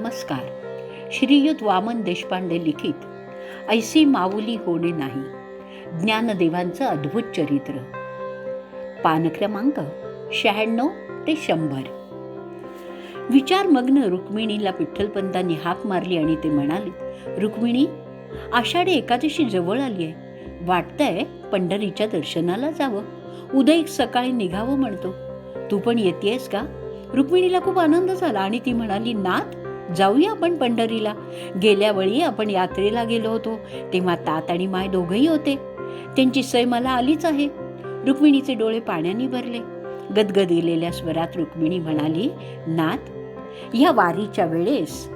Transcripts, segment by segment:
नमस्कार. श्रीयुत वामन देशपांडे लिखित ऐसी माऊली होणे नाही. ज्ञानदेवांचं अद्भुत चरित्र. पान क्रमांक शहाण्णव ते शंभर. विचारमग्न रुक्मिणीला विठ्ठलपंतांनी हाक मारली आणि ते म्हणाले रुक्मिणी आषाढी एकादशी जवळ आली आहे. वाटतंय पंढरीच्या दर्शनाला जावं. उद्या एक सकाळी निघावं म्हणतो. तू पण येतेस का? रुक्मिणीला खूप आनंद झाला आणि ती म्हणाली नाथ जाऊया आपण पंढरीला. गेल्या वेळी आपण यात्रेला गेलो होतो. तेव्हा तात आणि माय दोघंही होते. त्यांची सय मला आलीच आहे. रुक्मिणीचे डोळे पाण्याने भरले. गदगदिलेल्या स्वरात रुक्मिणी म्हणाली नाथ ह्या वारीच्या वेळेस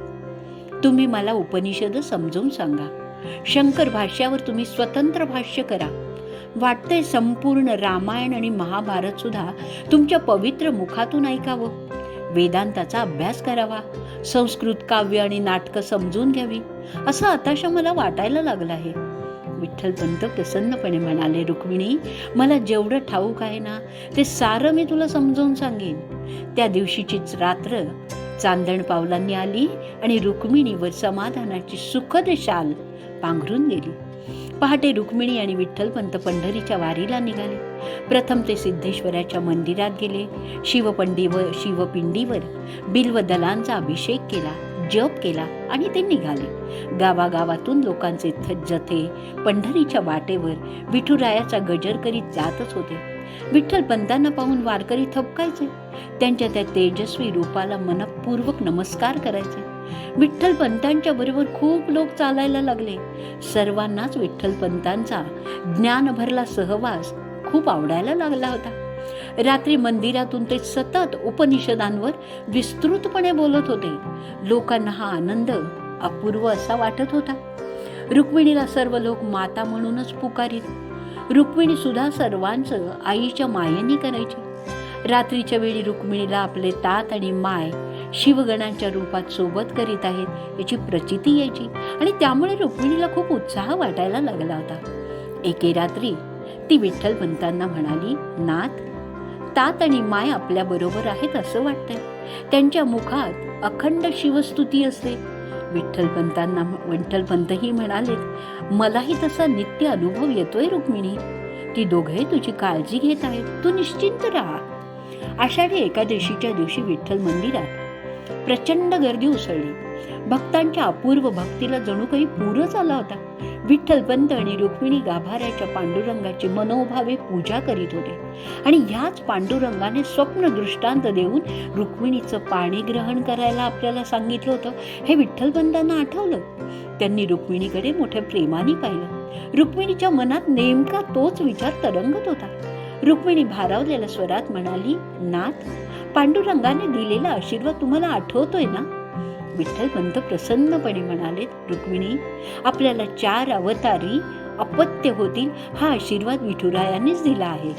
तुम्ही मला उपनिषद समजून सांगा. शंकर भाष्यावर तुम्ही स्वतंत्र भाष्य करा. वाटतंय संपूर्ण रामायण आणि महाभारत सुद्धा तुमच्या पवित्र मुखातून ऐकावं. वेदांताचा अभ्यास करावा संस्कृत काव्य आणि नाटकं समजून घ्यावी असं आताशा मला वाटायला लागलं आहे. विठ्ठलपंत प्रसन्नपणे म्हणाले रुक्मिणी मला जेवढं ठाऊक आहे ना ते सारं मी तुला समजावून सांगेन. त्या दिवशीचीच रात्र चांदण पावलांनी आली आणि रुक्मिणीवर समाधानाची सुखद शाल पांघरून गेली पहाटे रुक्मिणी आणि विठ्ठलपंत पंढरीच्या वारीला निघाले. प्रथम ते सिद्धेश्वराच्या मंदिरात गेले. शिवपंडीवर शिवपिंडीवर बिल्वदलांचा अभिषेक केला जप केला आणि ते निघाले. गावागावातून लोकांचे जथे पंढरीच्या वाटेवर विठुरायाचा गजर करीत जातच होते. विठ्ठलपंतांना पाहून वारकरी थपकायचे. त्यांच्या त्या तेजस्वी रूपाला मनपूर्वक नमस्कार करायचे. विठ्ठलपंतांच्या बरोबर खूप लोक चालायला लागले. सर्वांनाच विठ्ठलपंतांचा ज्ञानभरला सहवास खूप आवडायला लागला होता. रात्री मंदिरातून ते सतत उपनिषदांवर विस्तृतपणे बोलत होते. लोकांना हा आनंद अपूर्व असा वाटत होता. रुक्मिणीला सर्व लोक माता म्हणूनच पुकारीत. रुक्मिणी सुद्धा सर्वांचं आईच्या मायेनी करायची. रात्रीच्या वेळी रुक्मिणीला आपले तात आणि माय शिवगणांच्या रूपात सोबत करीत आहेत याची प्रचिती यायची आणि त्यामुळे रुक्मिणीला खूप उत्साह वाटायला लागला होता. एके रात्री ती विठ्ठलपंतांना म्हणाली नाथ तात आणि माय आपल्या बरोबर आहेत असं वाटतंय. त्यांच्या मुखात अखंड शिवस्तुती असते विठ्ठलपंतांना विठ्ठलपंतही म्हणालेत मलाही तसा नित्य अनुभव येतोय रुक्मिणी. ती दोघे तुझी काळजी घेत आहेत. तू निश्चिंत राहा. आषाढी एकादशीच्या दिवशी विठ्ठल मंदिरात प्रचंड गर्दी उसळली. भक्तांच्या अपूर्व भक्तीला जणू काही पूरच आला होता. विठ्ठलपंत आणि रुक्मिणी गाभाऱ्याच्या पांडुरंगाची मनोभावे पूजा करीत होते. आणि ह्याच पांडुरंगाने स्वप्न दृष्टांत देऊन रुक्मिणीचं पाणी ग्रहण करायला आपल्याला सांगितलं होतं. हे विठ्ठलपंतांना आठवलं. त्यांनी रुक्मिणीकडे मोठ्या प्रेमाने पाहिलं. रुक्मिणीच्या मनात नेमका तोच विचार तरंगत होता. रुक्मिणी भारावलेल्या स्वरात म्हणाली नाथ पांडुरंगाने दिलेला आशीर्वाद तुम्हाला आठवतोय ना? विठ्ठलपंत प्रसन्नपणे म्हणालेत रुक्मिणी आपल्याला चार अवतारी अपत्य होतील हा आशीर्वाद विठुरायानेच दिला आहे.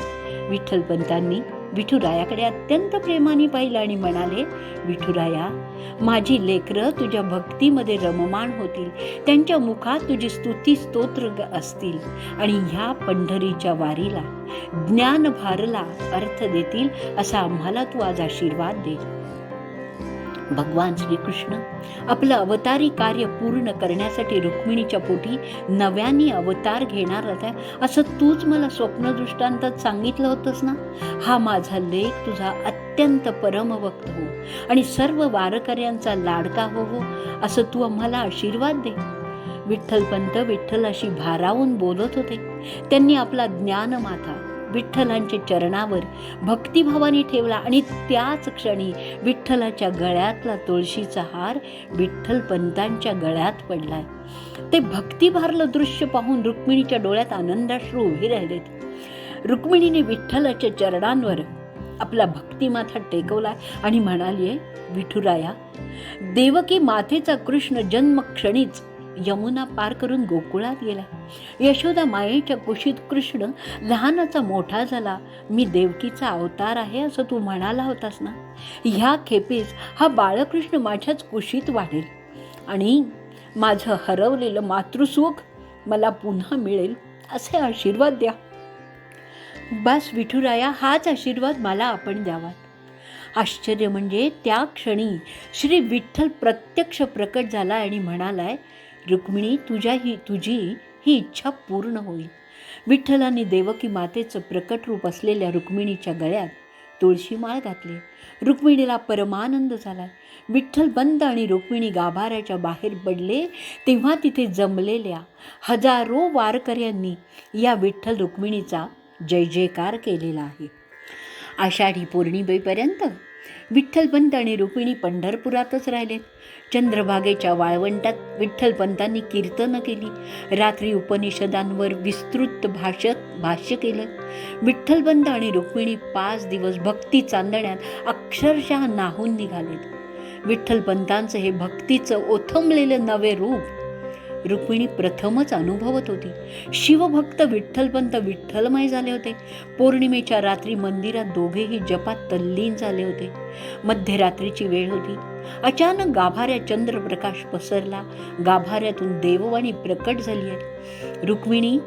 विठ्ठलपंतांनी विठुरायाकडे अत्यंत प्रेमाने पाहिलं आणि म्हणाले विठुराया माझी लेकरं तुझ्या भक्तीमध्ये रममाण होतील त्यांच्या मुखात तुझी स्तुती स्तोत्र असतील आणि ह्या पंढरीच्या वारीला ज्ञान भारला अर्थ देतील असा आम्हाला तू आज आशीर्वाद दे. भगवान श्रीकृष्ण आपलं अवतारी कार्य पूर्ण करण्यासाठी रुक्मिणीच्या पोटी नव्याने अवतार घेणार आहे. असं तूच मला स्वप्नदृष्टांतात सांगितलं होतंस ना? हा माझा लेख तुझा अत्यंत परमभक्त हो. आणि सर्व वारकऱ्यांचा लाडका हो हो. असं तू आम्हाला आशीर्वाद दे. विठ्ठलपंत विठ्ठलाशी भारावून बोलत होते. त्यांनी आपला ज्ञानमाथा विठ्ठलांच्या चरणावर भक्तिभावाने ठेवला आणि त्याच क्षणी विठ्ठलाच्या गळ्यातला तुळशीचा हार विठ्ठल पंतांच्या गळ्यात पडलाय ते भक्तिभारलं दृश्य पाहून रुक्मिणीच्या डोळ्यात आनंदाश्रू उभे राहिलेत. रुक्मिणीने विठ्ठलाच्या चरणांवर आपला भक्तिमाथा टेकवला आणि म्हणाली विठुराया देवकी मातेचा कृष्ण जन्म क्षणीच यमुना पार करून गोकुळात गेला. यशोदा मायेच्या कुशीत कृष्ण लहानाचा मोठा झाला. मी देवकीचा अवतार आहे असं तू म्हणाला होतास ना? ह्या खेपेस हा बाळकृष्ण माझ्याच कुशीत वाढेल. आणि माझं हरवलेलं मातृसुख मला पुन्हा मिळेल असे आशीर्वाद द्या. बस विठुराया हाच आशीर्वाद मला आपण द्यावा आश्चर्य म्हणजे त्या क्षणी श्री विठ्ठल प्रत्यक्ष प्रकट झाला आणि म्हणालाय रुक्मिणी तुझ्या ही तुझी ही इच्छा पूर्ण होईल. विठ्ठलाने देवकी मातेचं प्रकट रूप असलेल्या रुक्मिणीच्या गळ्यात तुळशी माळ घातली. रुक्मिणीला परमानंद झाला. विठ्ठल बंद आणि रुक्मिणी गाभाऱ्याच्या बाहेर पडले तेव्हा तिथे जमलेल्या हजारो वारकऱ्यांनी या विठ्ठल रुक्मिणीचा जय जयकार केलेला आहे. आषाढी पौर्णिमेपर्यंत विठ्ठलपंत आणि रुक्मिणी पंढरपुरातच राहिलेत. चंद्रभागेच्या वाळवंटात विठ्ठलपंतांनी कीर्तनं केली. रात्री उपनिषदांवर विस्तृत भाषत भाष्य केलं. विठ्ठलपंत आणि रुक्मिणी पाच दिवस भक्ती चांदण्यात अक्षरशः नाहून निघालेत. विठ्ठलपंतांचं हे भक्तीचं ओथंबलेलं नवे रूप रुक्मिणी प्रथमच अनुभवत होती. शिवभक्त विठ्ठलपंत विठ्ठलमय झाले होते. पौर्णिमेच्या रात्री मंदिरात दोघेही जपात तल्लीन झाले होते. मध्यरात्रीची वेळ होती. अचानक गाभाऱ्या चंद्रप्रकाश पसरला. गाभाऱ्यातून देववाणी प्रकट झाली आहे. रुक्मिणी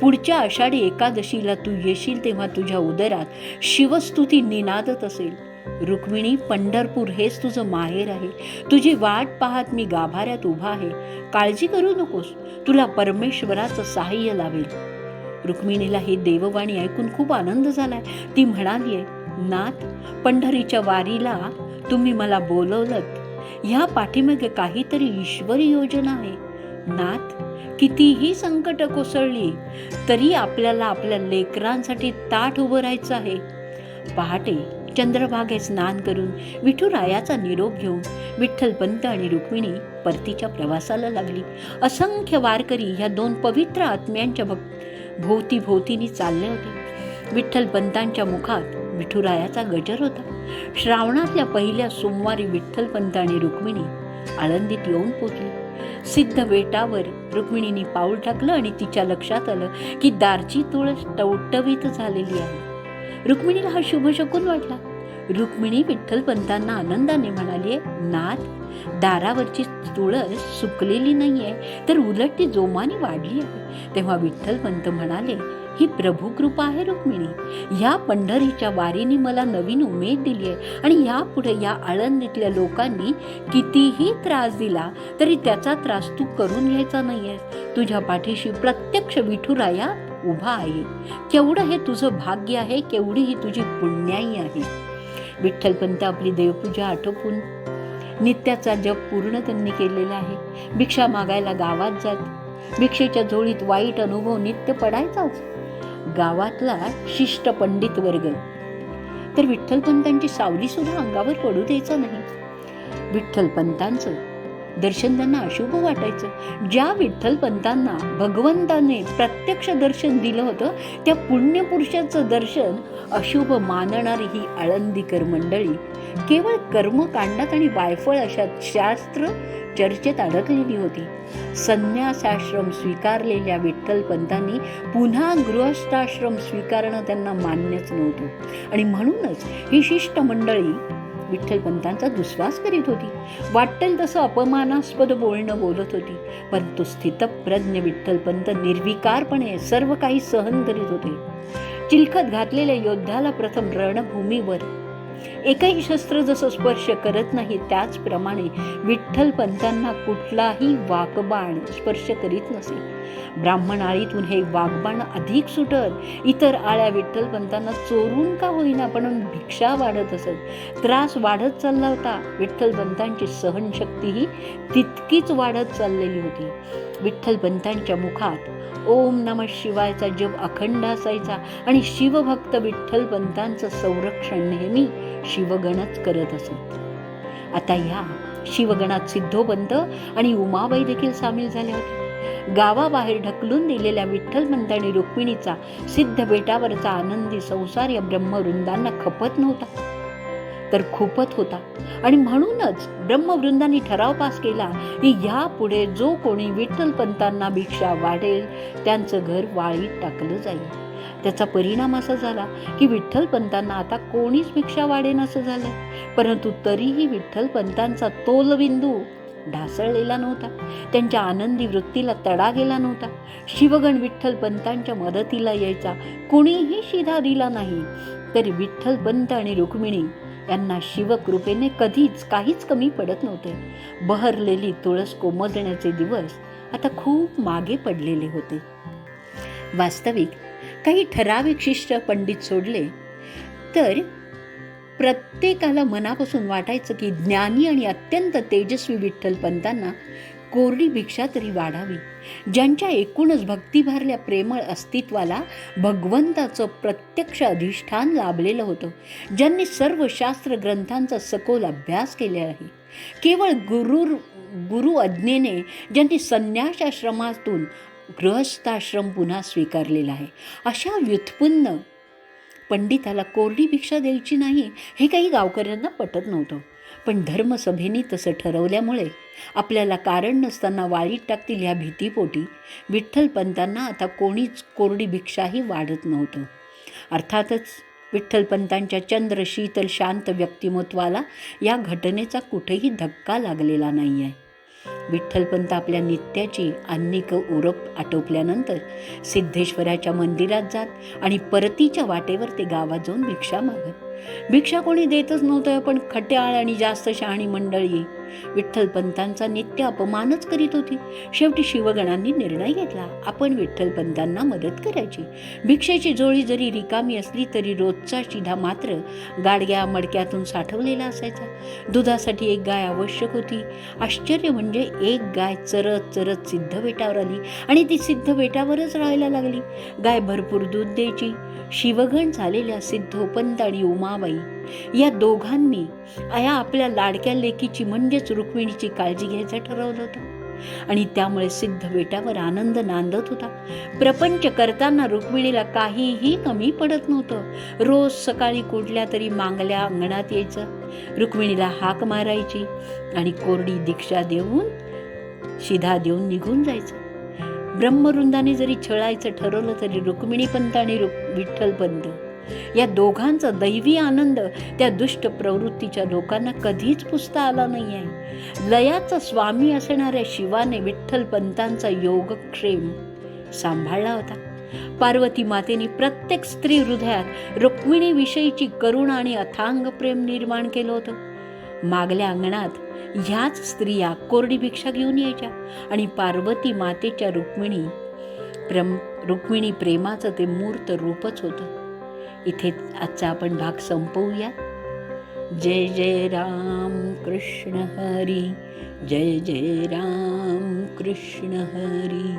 पुढच्या आषाढी एकादशीला तू येशील तेव्हा तुझ्या उदरात शिवस्तुती निनादत असेल. रुक्मिणी पंढरपूर हेच तुझं माहेर आहे. तुझी वाट पाहत मी गाभाऱ्यात उभा आहे. काळजी करू नकोस. तुला परमेश्वराचं सहाय्य लावेल. रुक्मिणीला ही देववाणी ऐकून खूप आनंद झालाय. ती म्हणालीये नाथ पंढरीच्या वारीला तुम्ही मला बोलवलत. ह्या पाठीमागे काहीतरी ईश्वरी योजना आहे. नाथ कितीही संकट कोसळली तरी आपल्याला आपल्या लेकरांसाठी ताट उभं राहायचं आहे. पहाटे चंद्रभागे स्नान करून विठुरायाचा निरोप घेऊन विठ्ठलपंत आणि रुक्मिणी परतीच्या प्रवासाला लागली. असंख्य वारकरी ह्या दोन पवित्र आत्म्यांच्या भक् भोवती भोवतीने चालले होते. विठ्ठलपंतांच्या मुखात विठुरायाचा गजर होता. श्रावणातल्या पहिल्या सोमवारी विठ्ठलपंत आणि रुक्मिणी आळंदीत येऊन पोचली. सिद्ध बेटावर रुक्मिणीने पाऊल टाकलं आणि तिच्या लक्षात आलं की दारची तुळस टवटवीत झालेली आहे. रुक्मिणीला हा शुभ शकून वाटला. रुक्मिणी विठ्ठलपंतांना आनंदाने म्हणाली नाथ दारावरची तुळस सुकलेली नाहीये तर उलट ती जोमाने वाढली आहे. तेव्हा विठ्ठलपंत म्हणाले ही प्रभू कृपा आहे रुक्मिणी. ह्या पंढरीच्या वारीने मला नवीन उमेद दिली आहे आणि यापुढे या आळंदीतल्या लोकांनी कितीही त्रास दिला तरी त्याचा त्रास तू करून घ्यायचा नाहीये तुझ्या पाठीशी प्रत्यक्ष विठुराया उभा आहे. केवढं हे तुझं भाग्य आहे केवढी ही तुझी पुण्याई आहे. विठ्ठलपंत आपली देवपूजा आटोपून नित्याचा जप पूर्ण त्यांनी केलेला आहे. भिक्षा मागायला गावात जात भिक्षेच्या झोळीत वाईट अनुभव नित्य पडायचाच. गावातला शिष्ट पंडित वर्ग. तर विठ्ठलपंतांची सावली सुद्धा अंगावर पडू द्यायचं नाही. विठ्ठलपंतांचं दर्शन त्यांना अशुभ वाटायचं. ज्या विठ्ठलपंतांना भगवंताने प्रत्यक्ष दर्शन दिलं होतं त्या पुण्यपुरुषाचं दर्शन अशुभ मानणारी ही आळंदीकर मंडळी केवळ कर्मकांडात आणि वायफळ अशा शास्त्र चर्चेत अडकलेली होती. संन्यासाश्रम स्वीकारलेल्या विठ्ठलपंतांनी पुन्हा गृहस्थाश्रम स्वीकारणं त्यांना मान्यच नव्हतं. आणि म्हणूनच ही शिष्टमंडळी विठ्ठलपंतांचा दुस्वास करीत होती. वाटेल तसं अपमानास्पद बोलणं बोलत होती. परंतु स्थितप्रज्ञ विठ्ठलपंत निर्विकारपणे सर्व काही सहन करीत होते. चिलखत घातलेल्या योद्ध्याला प्रथम रणभूमीवर. एकही शस्त्र जसं स्पर्श करत नाही त्याचप्रमाणे विठ्ठलपंतांना कुठलाही वाकबाण स्पर्श करीत नसे. ब्राह्मण आळीतून हे वाघबाण अधिक सुटत. इतर आळ्या विठ्ठलपंतांना चोरून का होईना पण भिक्षा वाढत असत. त्रास वाढत चालला होता. विठ्ठलपंतांची सहनशक्तीही तितकीच वाढत चाललेली होती. विठ्ठलपंतांच्या मुखात ओम नम शिवायचा जप अखंड असायचा आणि शिवभक्त विठ्ठलपंतांचं संरक्षण नेहमी शिवगणच करत असत. आता या शिवगणात सिद्धोपंत आणि उमाबाई देखील सामील झाले होते. गावाबाहेर ढकलून दिलेल्या विठ्ठलपंत आणि रुक्मिणीचा सिद्ध बेटावरचा आनंदी संसार या ब्रह्मवृंदांना खपत नव्हता. तर खूपच होता. आणि म्हणूनच ब्रह्मवृंदांनी ठराव पास केला की यापुढे जो कोणी विठ्ठलपंतांना भिक्षा वाढेल त्यांचं घर वाळीत टाकलं जाईल. त्याचा परिणाम असा झाला की विठ्ठलपंतांना आता कोणीच भिक्षा वाढेन असं झालं. परंतु तरीही विठ्ठलपंतांचा तोलबिंदू ढासळलेला नव्हता. त्यांच्या आनंदी वृत्तीला तडा गेला नव्हता. शिवगण विठ्ठल पंतांच्या मदतीला यायचा कुणीही शिधा दिला नाही. तरी विठ्ठल पंत आणि रुक्मिणी यांना शिवकृपेने कधीच काहीच कमी पडत नव्हते. बहरलेली तुळस कोमजण्याचे दिवस आता खूप मागे पडलेले होते. वास्तविक काही ठराविक शिष्ट पंडित सोडले तर प्रत्येकाला मनापासून वाटायचं की ज्ञानी आणि अत्यंत तेजस्वी विठ्ठल पंतांना कोरडी भिक्षा तरी वाढावी. ज्यांच्या एकूणच भक्तिभारल्या प्रेमळ अस्तित्वाला भगवंताचं प्रत्यक्ष अधिष्ठान लाभलेलं होतं ज्यांनी सर्व शास्त्र ग्रंथांचा सखोल अभ्यास केला आहे. केवळ गुरु गुरु अज्ञेने ज्यांनी संन्यासाश्रमातून गृहस्थाश्रम पुन्हा स्वीकारलेला आहे अशा व्युत्पन्न पंडिताला कोरडी भिक्षा द्यायची नाही हे काही गावकऱ्यांना पटत नव्हतं. पण धर्मसभेने तसं ठरवल्यामुळे आपल्याला कारण नसताना वाळीत टाकतील ह्या भीतीपोटी विठ्ठलपंतांना आता कोणीच कोरडी भिक्षाही वाढत नव्हतं. अर्थातच विठ्ठलपंतांच्या चंद्र शीतल शांत व्यक्तिमत्वाला या घटनेचा कुठेही धक्का लागलेला नाही आहे विठ्ठलपंत आपल्या नित्याची अन्निक उरप आटोपल्यानंतर सिद्धेश्वराच्या मंदिरात जात आणि परतीच्या वाटेवर ते गावात जाऊन भिक्षा मागत. भिक्षा कोणी देतच नव्हतं पण खट्याळ आणि जास्त शहाणी मंडळी विठ्ठलपंतांचा नित्य अपमानच करीत होती. शेवटी शिवगणांनी निर्णय घेतला. आपण विठ्ठलपंतांना मदत करायची. भिक्षेची जोळी जरी रिकामी असली तरी रोजचा शिधा मात्र गाडग्या मडक्यातून साठवलेला असायचा. दुधासाठी एक गाय आवश्यक होती. आश्चर्य म्हणजे एक गाय चरत चरत सिद्ध बेटावर आली आणि ती सिद्ध बेटावरच राहायला लागली. गाय भरपूर दूध द्यायची. शिवगण झालेल्या सिद्धोपंत आणि उमाबाई या दोघांनी आया आपल्या लाडक्या लेकीची म्हणजेच रुक्मिणीची काळजी घ्यायचं ठरवलं होतं. आणि त्यामुळे सिद्ध बेटावर आनंद नांदत होता. प्रपंच करताना रुक्मिणीला काहीही कमी पडत नव्हतं. रोज सकाळी कुठल्या तरी मांगल्या अंगणात यायचं. रुक्मिणीला हाक मारायची आणि कोरडी दीक्षा देऊन शिधा देऊन निघून जायचं. ब्रह्मवृंदाने जरी छळायचं ठरवलं तरी रुक्मिणीपंत आणि रुक विठ्ठलपंत या दोघांचा दैवी आनंद त्या दुष्ट प्रवृत्तीच्या लोकांना कधीच पुसता आला नाही आहे. लयाचा स्वामी असणाऱ्या शिवाने विठ्ठल पंतांचा योगक्षेम सांभाळला होता. पार्वती मातेने प्रत्येक स्त्री हृदयात रुक्मिणीविषयीची करुणा आणि अथांग प्रेम निर्माण केलं होतं. मागल्या अंगणात ह्याच स्त्रिया कोरडी भिक्षा घेऊन यायच्या आणि पार्वती मातेच्या रुक्मिणी प्रम रुक्मिणी प्रेमाचं ते मूर्त रूपच होतं. इथे आजचा आपण भाग संपवूया जय जय राम कृष्ण हरी जय जय राम कृष्ण हरी.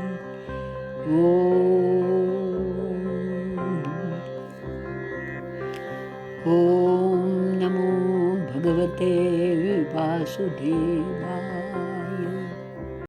ओम नमो भगवते वासुदेवा